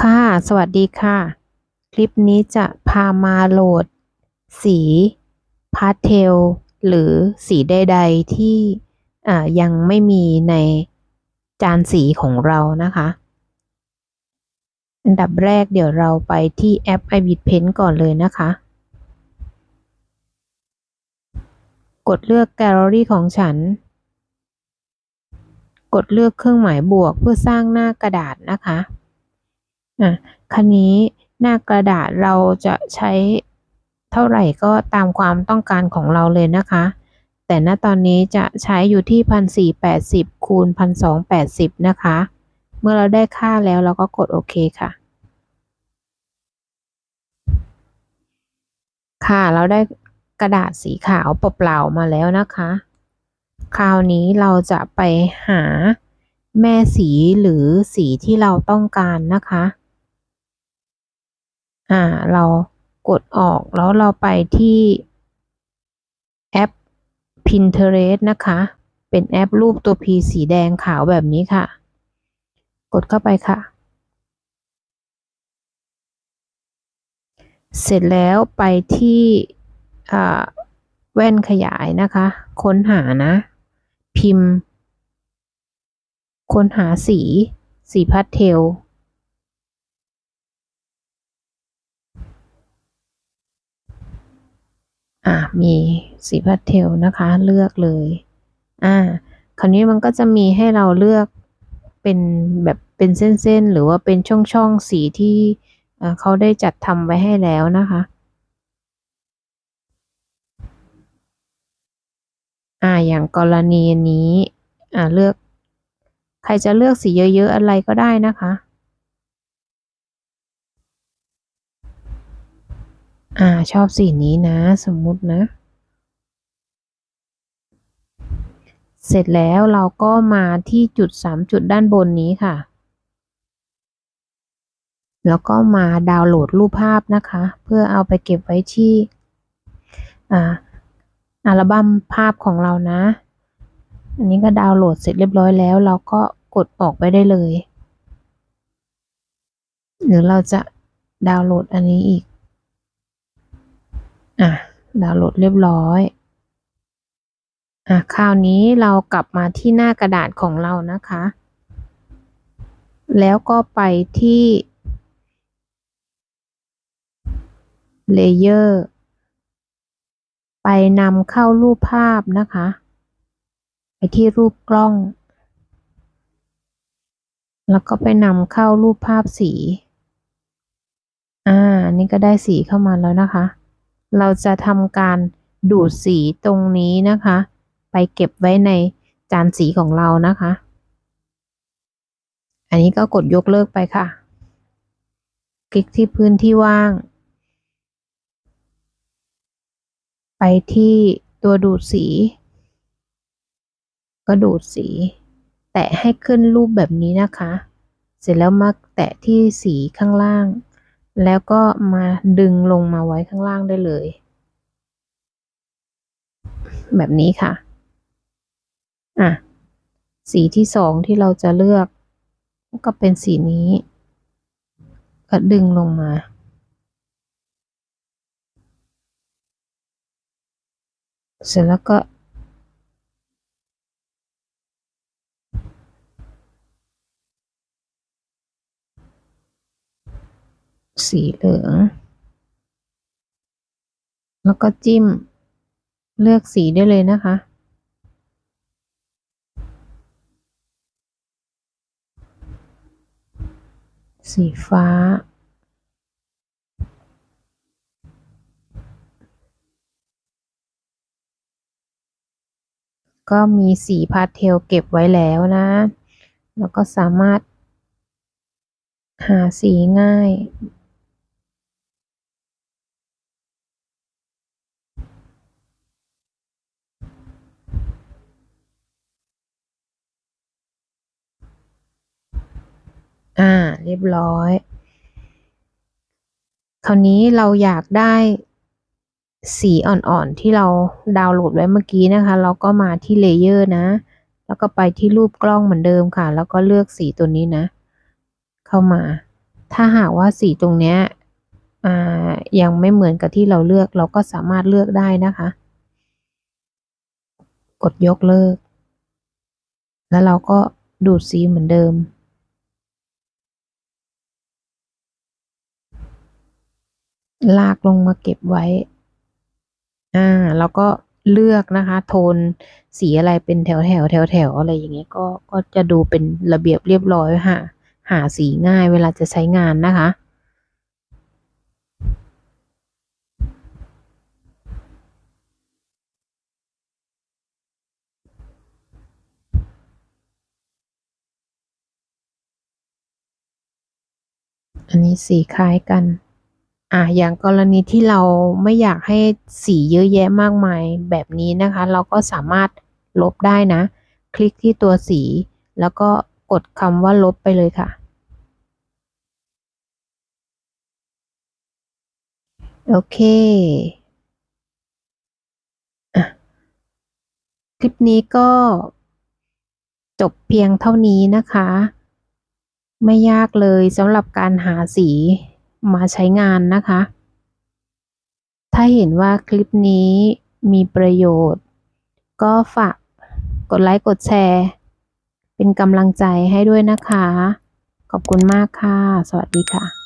ค่ะ สวัสดีค่ะ คลิปนี้จะพามาโหลด สีพาสเทลหรือสีใด ๆ ที่ยังไม่มีในจานสีของเรานะคะ อันดับแรกเดี๋ยวเราไปที่แอป i b i t Pen ก่อนเลยนะคะ กดเลือกแกลเลอรี่ของฉัน กดเลือกเครื่องหมายบวกเพื่อสร้างหน้ากระดาษนะคะ อะคันนี้หน้ากระดาษเราจะใช้เท่าไหร่ก็ตามความต้องการของเราเลยนะคะ แต่ณตอนนี้จะใช้อยู่ที่พันสี่แปดสิบคูณพันสองแปดสิบนะคะ เมื่อเราได้ค่าแล้วเราก็กดโอเคค่ะ ค่ะเราได้กระดาษสีขาวเปล่าๆมาแล้วนะคะ คราวนี้เราจะไปหาแม่สีหรือสีที่เราต้องการนะคะาเรากดออกแล้วเราไปที่แอป Pinterest นะคะ เป็นแอปรูปตัว P สีแดงขาวแบบนี้ค่ะ กดเข้าไปค่ะ เสร็จแล้วไปที่แว่นขยายนะคะ ค้นหานะ พิมพ์ ค้นหาสี สีพาสเทล อ่ามีสีพาสเทลนะคะเลือกเลยอ่าคราวนี้มันก็จะมีให้เราเลือกเป็นแบบเป็นเส้นๆ หรือว่าเป็นช่องๆ สีที่เขาได้จัดทำไว้ให้แล้วนะคะอ่าอย่างกรณีนี้อ่าเลือก ใครจะเลือกสีเยอะๆ อะไรก็ได้นะคะ อ่าชอบสีนี้นะ สมมุตินะ เสร็จแล้วเราก็มาที่จุดสามจุดด้านบนนี้ค่ะ แล้วก็มาดาวน์โหลดรูปภาพนะคะ เพื่อเอาไปเก็บไว้ที่อ่าอัลบั้มภาพของเรานะ อันนี้ก็ดาวน์โหลดเสร็จเรียบร้อยแล้ว เราก็กดออกไปได้เลย หรือเราจะดาวน์โหลดอันนี้อีก อะดาวน์โหลดเรียบร้อยอะคราวนี้เรากลับมาที่หน้ากระดาษของเรานะคะ แล้วก็ไปที่เลเยอร์ไปนำเข้ารูปภาพนะคะ ไปที่รูปกล้อง แล้วก็ไปนำเข้ารูปภาพสี อ่า นี่ก็ได้สีเข้ามาแล้วนะคะ เราจะทำการดูดสีตรงนี้นะคะ ไปเก็บไว้ในจานสีของเรานะคะ อันนี้ก็กดยกเลิกไปค่ะ คลิกที่พื้นที่ว่าง ไปที่ตัวดูดสี ก็ดูดสี แตะให้ขึ้นรูปแบบนี้นะคะ เสร็จแล้วมาแตะที่สีข้างล่าง แล้วก็มาดึงลงมาไว้ข้างล่างได้เลย แบบนี้ค่ะ อะ สีที่สองที่เราจะเลือก ก็เป็นสีนี้ ก็ดึงลงมา เสร็จแล้วก็ สีเหลือง แล้วก็จิ้มเลือกสีได้เลยนะคะ สีฟ้า ก็มีสีพาสเทลเก็บไว้แล้วนะ แล้วก็สามารถหาสีง่าย เรียบร้อย คราวนี้เราอยากได้สีอ่อนๆที่เราดาวน์โหลดไว้เมื่อกี้นะคะ เราก็มาที่เลเยอร์นะ แล้วก็ไปที่รูปกล้องเหมือนเดิมค่ะ แล้วก็เลือกสีตัวนี้นะ เข้ามา ถ้าหากว่าสีตรงเนี้ยยังไม่เหมือนกับที่เราเลือก เราก็สามารถเลือกได้นะคะ กดยกเลิก แล้วเราก็ดูดสีเหมือนเดิม ลากลงมาเก็บไว้ อ่า แล้วก็เลือกนะคะ โทนสีอะไรเป็นแถวแถวแถวแถวอะไรอย่างเงี้ย ก็ ก็จะดูเป็นระเบียบเรียบร้อยค่ะ หาสีง่ายเวลาจะใช้งานนะคะ อันนี้สีคล้ายกัน อะอย่างกรณีที่เราไม่อยากให้สีเยอะแยะมากมายแบบนี้นะคะ เราก็สามารถลบได้นะ คลิกที่ตัวสี แล้วก็กดคำว่าลบไปเลยค่ะ โอเคอะคลิปนี้ก็จบเพียงเท่านี้นะคะ ไม่ยากเลยสำหรับการหาสี มาใช้งานนะคะ ถ้าเห็นว่าคลิปนี้มีประโยชน์ ก็ฝากกดไลค์กดแชร์ เป็นกำลังใจให้ด้วยนะคะ ขอบคุณมากค่ะ สวัสดีค่ะ